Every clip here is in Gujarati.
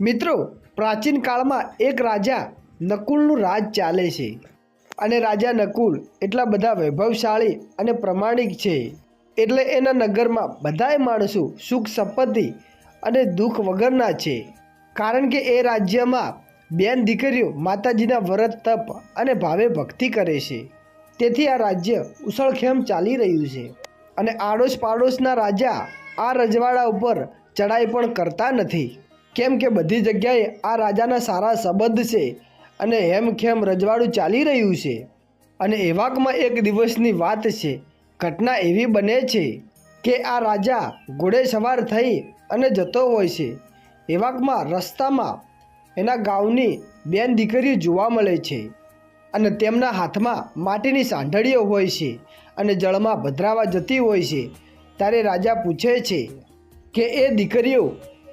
મિત્રો, પ્રાચીન કાળમાં એક રાજા નકુલનું રાજ ચાલે છે. અને રાજા નકુલ એટલા બધા વૈભવશાળી અને પ્રમાણિક છે. એટલે એના નગરમાં બધાય માણસો સુખ સંપત્તિ અને દુઃખ વગરના છે. કારણ કે એ રાજ્યમાં બેન દીકરીઓ માતાજીના વ્રત તપ અને ભાવે ભક્તિ કરે છે. તેથી આ રાજ્ય ઉછળખેમ ચાલી રહ્યું છે. અને આડોશ પાડોશના રાજા આ રજવાડા ઉપર ચડાઈ પણ કરતા નથી. કેમ કે બધી જગ્યાએ આ રાજાના સારા સંબંધ છે અને હેમખેમ રજવાડું ચાલી રહ્યું છે. અને એવાકમાં એક દિવસની વાત છે, ઘટના એવી બને છે કે આ રાજા ઘોડે સવાર થઈ અને જતો હોય છે. એવાકમાં રસ્તામાં એના ગામની બેન દીકરીઓ જોવા મળે છે અને તેમના હાથમાં માટીની સાંઢળીઓ હોય છે અને જળમાં ભદ્રાવા જતી હોય છે. ત્યારે રાજા પૂછે છે કે એ દીકરીઓ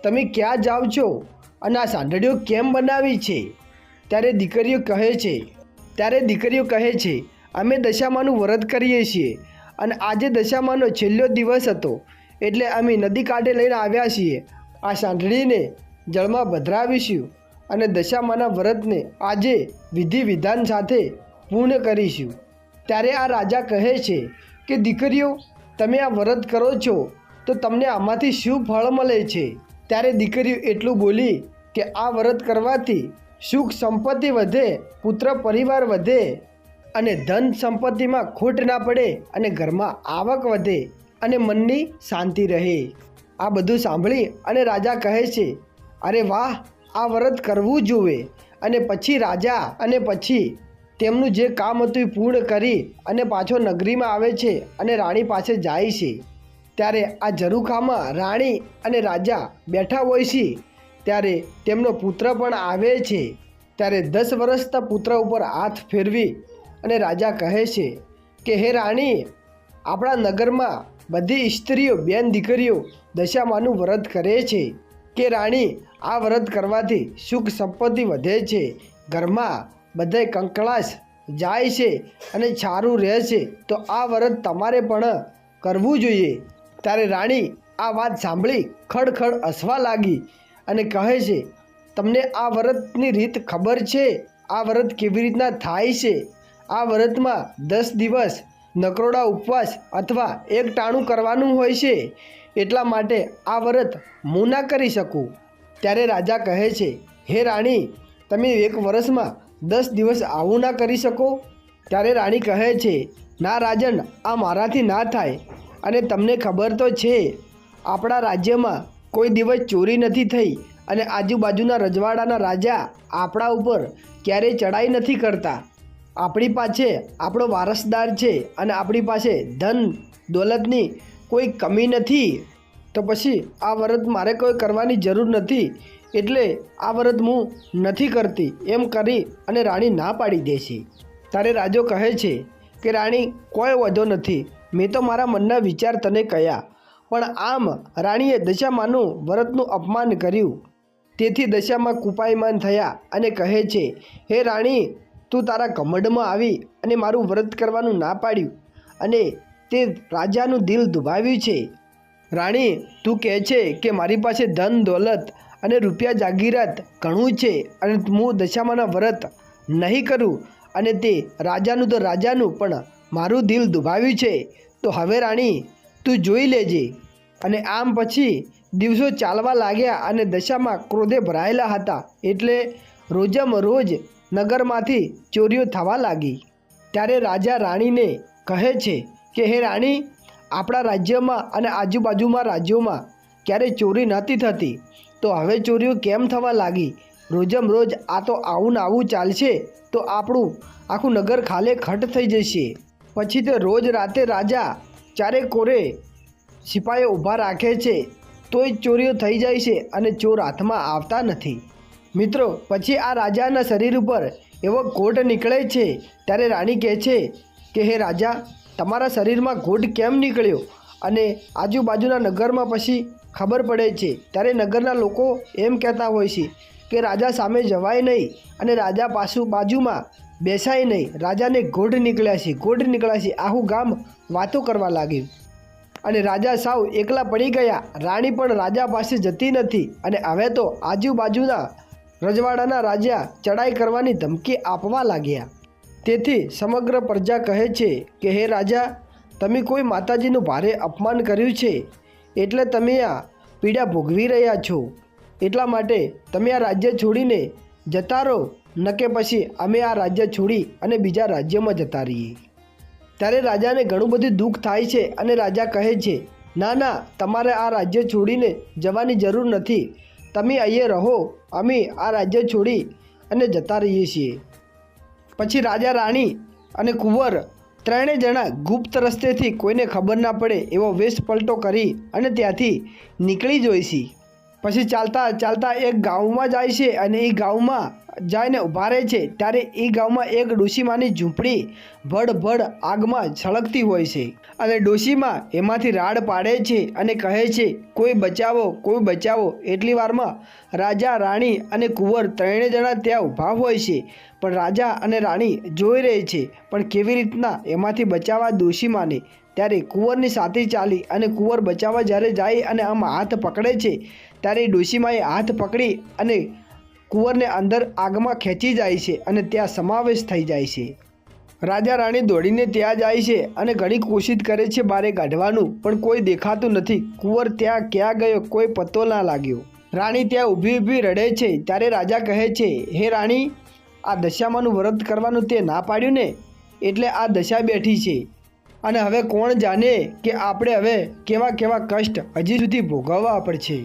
તમે ક્યાં જાઓ છો? અને આ સાંઢળીઓ કેમ બનાવી છે? ત્યારે દીકરીઓ કહે છે, ત્યારે દીકરીઓ કહે છે, અમે દશામાનું વ્રત કરીએ છીએ. અને આજે દશામાનો છેલ્લો દિવસ હતો, એટલે અમે નદી કાંઠે લઈને આવ્યા છીએ. આ સાંઢળીને જળમાં ભદ્રાવીશું અને દશામાના વ્રતને આજે વિધિ વિધાન સાથે પૂર્ણ કરીશું. ત્યારે આ રાજા કહે છે કે, દીકરીઓ, તમે આ વ્રત કરો છો, તો તમને આમાંથી શું ફળ મળે છે? ત્યારે દીકરીઓ એટલું બોલી કે આ વ્રત કરવાથી સુખ સંપત્તિ વધે, પુત્ર પરિવાર વધે અને ધન સંપત્તિમાં ખોટ ના પડે અને ઘરમાં આવક વધે અને મનની શાંતિ રહે. આ બધું સાંભળી અને રાજા કહે છે, અરે વાહ, આ વ્રત કરવું જોઈએ અને પછી રાજા અને પછી તેમનું જે કામ હતું એ પૂર્ણ કરી અને પાછો નગરીમાં આવે છે અને રાણી પાસે જાય છે. ત્યારે આ ઝરૂખામાં રાણી અને રાજા બેઠા હોય છે. ત્યારે તેમનો પુત્ર પણ આવે છે. ત્યારે દસ વર્ષના પુત્ર ઉપર હાથ ફેરવી અને રાજા કહે છે કે, હે રાણી, આપણા નગરમાં બધી સ્ત્રીઓ બેન દીકરીઓ દશામાનું વ્રત કરે છે કે રાણી, આ વ્રત કરવાથી સુખ સંપત્તિ વધે છે. ઘરમાં બધાય કંકળાશ જાય છે અને સારું રહે છે. તો આ વ્રત તમારે પણ કરવું જોઈએ. ત્યારે રાણી આ વાત સાંભળી ખડખડ હસવા લાગી અને કહે છે, તમને આ વ્રતની રીત ખબર છે? આ વ્રત કેવી રીતના થાય છે? આ વ્રતમાં દસ દિવસ નકરોડા ઉપવાસ અથવા એક ટાણું કરવાનું હોય છે? એટલા માટે આ વ્રત હું ના કરી શકું. ત્યારે રાજા કહે છે, હે રાણી, તમે એક વર્ષમાં દસ દિવસ આવું ના કરી શકો? ત્યારે રાણી કહે છે, ના, રાજન, આ મારાથી ના થાય. અને તમને ખબર તો છે, આપણા રાજ્યમાં કોઈ દિવસ ચોરી નથી થઈ અને આજુબાજુના રજવાડાના રાજા આપણા ઉપર ક્યારેય ચડાઈ નથી કરતા. આપણી પાસે આપણો વારસદાર છે અને આપણી પાસે ધન દોલતની કોઈ કમી નથી. તો પછી આ વ્રત મારે કોઈ કરવાની જરૂર નથી, એટલે આ વ્રત હું નથી કરતી એમ કરી અને રાણી ના પાડી દે છે ત્યારે રાજો કહે છે કે, રાણી, કોઈ વધો નથી. મેં તો મારા મનના વિચાર તને કહ્યા. પણ આમ રાણીએ દશામાનું વ્રતનું અપમાન કર્યું. તેથી દશામાં કુપાયમાન થયા અને કહે છે, હે રાણી, તું તારા કમંડમાં આવી અને મારું વ્રત કરવાનું ના પાડ્યું અને તે રાજાનું દિલ દુભાવ્યું છે. રાણી, તું કહે છે કે મારી પાસે ધન, દોલત અને રૂપિયા જાગીરાત ઘણું છે અને હું દશામાના વ્રત નહીં કરું અને તે રાજાનું તો રાજાનું પણ મારું દિલ દુભાવ્યું છે. તો હવે રાણી, તું જોઈ લેજે. અને આમ પછી દિવસો ચાલવા લાગ્યા અને દશામાં ક્રોધે ભરાયેલા હતા એટલે રોજમ રોજ નગરમાંથી ચોરીઓ થવા લાગી. ત્યારે રાજા રાણીને કહે છે કે, હે રાણી, આપણા રાજ્યમાં અને આજુબાજુમાં રાજ્યોમાં ક્યારેય ચોરી નહોતી થતી. તો હવે ચોરીઓ કેમ થવા લાગી? રોજમ રોજ આ તો આવું ને આવું ચાલશે, તો આપણું આખું નગર ખાલે ખટ થઈ જશે. પછી તે રોજ રાતે રાજા ચારે કોરે સિપાહીઓ ઊભા રાખે છે, તોય ચોરીઓ થઈ જાય છે અને ચોર હાથમાં આવતા નથી. મિત્રો, પછી આ રાજાના શરીર ઉપર એવો ઘોટ નીકળે છે, ત્યારે રાણી કહે છે કે, હે રાજા, તમારા શરીરમાં ઘોટ કેમ નીકળ્યો? અને આજુબાજુના નગરમાં પછી ખબર પડે છે. ત્યારે નગરના લોકો એમ કહેતા હોય છે કે, રાજા સામે જવાય નહીં અને રાજા પાછું બાજુમાં બેસાય નહીં. રાજાને ગોઢ નીકળ્યા છે. ગોઢ નીકળ્યા છે. આખું ગામ વાતો કરવા લાગ્યું. અને રાજા સાવ એકલા પડી ગયા. રાણી પણ રાજા પાસે જતી નથી. અને હવે તો આજુબાજુના રજવાડાના રાજા ચડાઈ કરવાની ધમકી આપવા લાગ્યા. તેથી સમગ્ર પ્રજા કહે છે કે, હે રાજા, તમે કોઈ માતાજીનું ભારે અપમાન કર્યું છે? એટલે તમે આ પીડા ભોગવી રહ્યા છો. એટલા માટે તમે આ રાજ્ય છોડીને જતા રહો. ન કે પછી અમે આ રાજ્ય છોડી અને બીજા રાજ્યમાં જતા રહીએ. ત્યારે રાજાને ઘણું બધું દુઃખ થાય છે અને રાજા કહે છે, ના ના, તમારે આ રાજ્ય છોડીને જવાની જરૂર નથી. તમે અહીંયા રહો, અમે આ રાજ્ય છોડી અને જતા રહીએ છીએ. પછી રાજા રાણી અને કુંવર ત્રણેય જણા ગુપ્ત રસ્તેથી કોઈને ખબર ના પડે એવો વેશ પલટો કરી અને ત્યાંથી નીકળી જોઈશી. પછી ચાલતા ચાલતા એક ગામમાં જાય છે અને એ ગામમાં જઈને ઊભા રહે છે. ત્યારે એ ગામમાં એક ડોશીમાની ઝૂંપડી ભડ ભડ આગમાં છળકતી હોય છે અને ડોશીમાં એમાંથી રાડ પાડે છે અને કહે છે, કોઈ બચાવો કોઈ બચાવો. એટલી વારમાં રાજા, રાણી અને કુંવર ત્રણેય જણા ત્યાં ઊભા હોય છે. પણ રાજા અને રાણી જોઈ રહે છે, પણ કેવી રીતના એમાંથી બચાવવા ડોશીમાને? ત્યારે કુંવરની સાથે ચાલી અને કુંવર બચાવવા જ્યારે જાય અને આમ હાથ પકડે છે, ત્યારે ડોશીમાએ હાથ પકડી અને કુંવરને અંદર આગમાં ખેંચી જાય છે અને ત્યાં સમાવેશ થઈ જાય છે. રાજા રાણી દોડીને ત્યાં જાય છે અને ઘણી કોશિશ કરે છે બારે કાઢવાનું, પણ કોઈ દેખાતું નથી. કુંવર ત્યાં ક્યાં ગયો કોઈ પત્તો ના લાગ્યો. રાણી ત્યાં ઊભી ઊભી રડે છે, ત્યારે રાજા કહે છે, હે રાણી, આ દશામાનું વ્રત કરવાનું તે ના પાડ્યું ને? એટલે આ દશા બેઠી છે. અને હવે કોણ જાણે કે આપણે હવે કેવા કેવા કષ્ટ હજી સુધી ભોગવવા પડશે.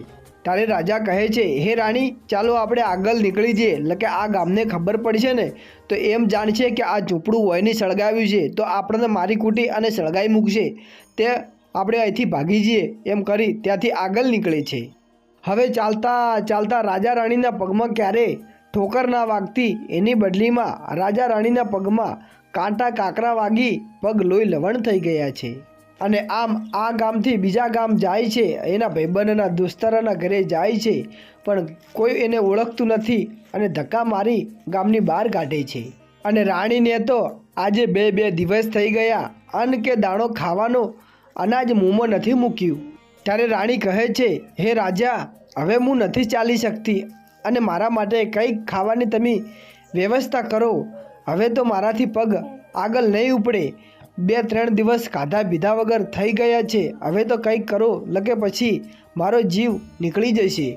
ત્યારે રાજા કહે છે, હે રાણી, ચાલો આપણે આગળ નીકળી જઈએ. એટલે કે આ ગામને ખબર પડશે ને, તો એમ જાણશે કે આ ઝૂંપડું વયની સળગાવ્યું છે, તો આપણને મારી કૂટી અને સળગાવી મૂકશે. તે આપણે અહીંથી ભાગી જઈએ, એમ કરી ત્યાંથી આગળ નીકળે છે. હવે ચાલતા ચાલતા રાજા રાણીના પગમાં ક્યારે ઠોકર ના વાગતી એની બદલીમાં રાજા રાણીના પગમાં કાંટા કાંકરા વાગી પગ લોહી લવણ થઈ ગયા છે. અને આમ આ ગામથી બીજા ગામ જાય છે, એના ભાઈબંધના દોસ્તારાના ઘરે જાય છે, પણ કોઈ એને ઓળખતું નથી અને ધક્કા મારી ગામની બહાર કાઢે છે. અને રાણીને તો આજે બે બે દિવસ થઈ ગયા, અન્ન કે દાણો ખાવાનો અનાજ મોંમાં નથી મૂક્યું. ત્યારે રાણી કહે છે, હે રાજા, હવે હું નથી ચાલી શકતી અને મારા માટે કંઈક ખાવાની તમે વ્યવસ્થા કરો. હવે તો મારાથી પગ આગળ નહીં ઉપડે. બે ત્રણ દિવસ ખાધા પીધા વગર થઈ ગયા છે. હવે તો કંઈક કરો લગે પછી મારો જીવ નીકળી જશે.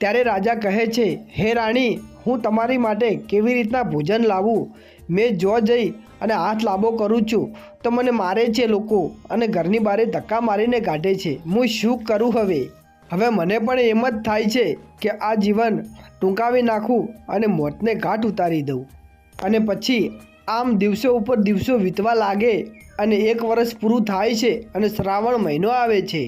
ત્યારે રાજા કહે છે, હે રાણી, હું તમારી માટે કેવી રીતના ભોજન લાવું? મેં જો જઈ અને હાથ લાંબો કરું છું, તો મને મારે છે લોકો અને ઘરની બારે ધક્કા મારીને કાઢે છે. હું શું કરું હવે? હવે મને પણ એમ જ થાય છે કે આ જીવન ટૂંકાવી નાખું અને મોતને ઘાટ ઉતારી દઉં. અને પછી આમ દિવસો ઉપર દિવસો વીતવા લાગે અને એક વર્ષ પૂરું થાય છે અને શ્રાવણ મહિનો આવે છે.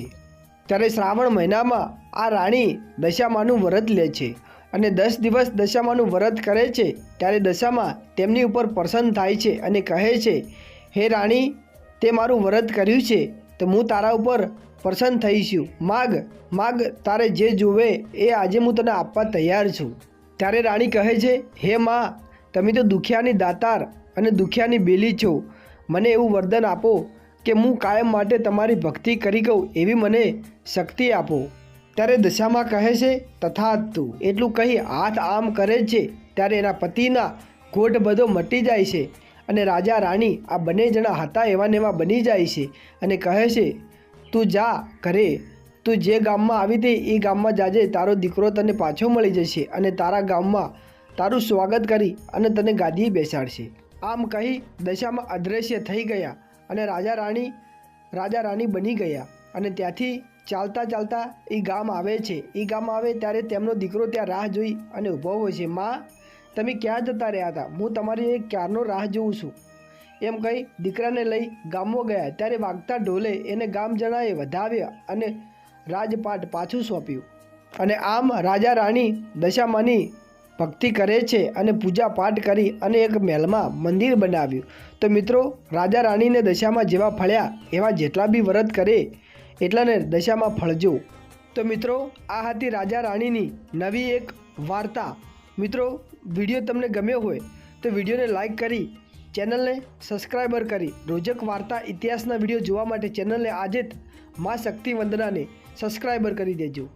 ત્યારે શ્રાવણ મહિનામાં આ રાણી દશામાનું વ્રત લે છે અને દસ દિવસ દશામાનું વ્રત કરે છે ત્યારે દશામાં તેમની ઉપર પ્રસન્ન થાય છે અને કહે છે, હે રાણી, તે મારું વ્રત કર્યું છે, તો હું તારા ઉપર પ્રસન્ન થઈશું. માગ માગ, તારે જે જોવે એ આજે હું તને આપવા તૈયાર છું. ત્યારે રાણી કહે છે, હે માં તમે તો દુખિયાની દાતાર અને દુખિયાની બેલી છો. મને એવું વરદાન આપો કે હું કાયમ માટે તમારી ભક્તિ કરી ગઉં એવી મને શક્તિ આપો. ત્યારે દશામાં કહે છે તથા તું એટલું કહી હાથ આમ કરે છે, ત્યારે એના પતિના ઘોટ બધો મટી જાય છે અને રાજા રાણી આ બંને જણા હતા એવા ને એવા બની જાય છે અને કહે છે, તું જા ઘરે. તું જે ગામમાં આવી હતી એ ગામમાં જાજે તારો દીકરો તને પાછો મળી જશે અને તારા ગામમાં તારું સ્વાગત કરી અને તને ગાદીએ બેસાડશે. આમ કહી દશામાં અદ્રશ્ય થઈ ગયા અને રાજા રાણી રાજા રાણી બની ગયા અને ત્યાંથી ચાલતા ચાલતા એ ગામ આવે છે. એ ગામ આવે ત્યારે તેમનો દીકરો ત્યાં રાહ જોઈ અને ઊભો હોય છે. માં, તમે ક્યાં જતા રહ્યા હતા? હું તમારી ક્યારનો રાહ જોઉં છું. એમ કહી દીકરાને લઈ ગામમાં ગયા. ત્યારે વાગતા ઢોલે એને ગામ જણાએ વધાવ્યા અને રાજપાટ પાછું સોંપ્યું. અને આમ રાજા રાણી દશામાની ભક્તિ કરે છે અને પૂજા પાઠ કરી અને એક મહેલમાં મંદિર બનાવ્યું. તો મિત્રો, રાજા રાણીને દશામાં જેવા ફળ્યા એવા જેટલા બી વ્રત કરે, એટલાને દશામાં ફળજો. તો મિત્રો, આ હતી રાજા રાણીની નવી એક વાર્તા. મિત્રો, વીડિયો તમને ગમ્યો હોય તો વિડીયોને લાઈક કરી, ચેનલને સબસ્ક્રાઈબર કરી. રોજક વાર્તા ઇતિહાસના વીડિયો જોવા માટે ચેનલને આજે જ મા શક્તિ વંદનાને સબસ્ક્રાઈબર કરી દેજો.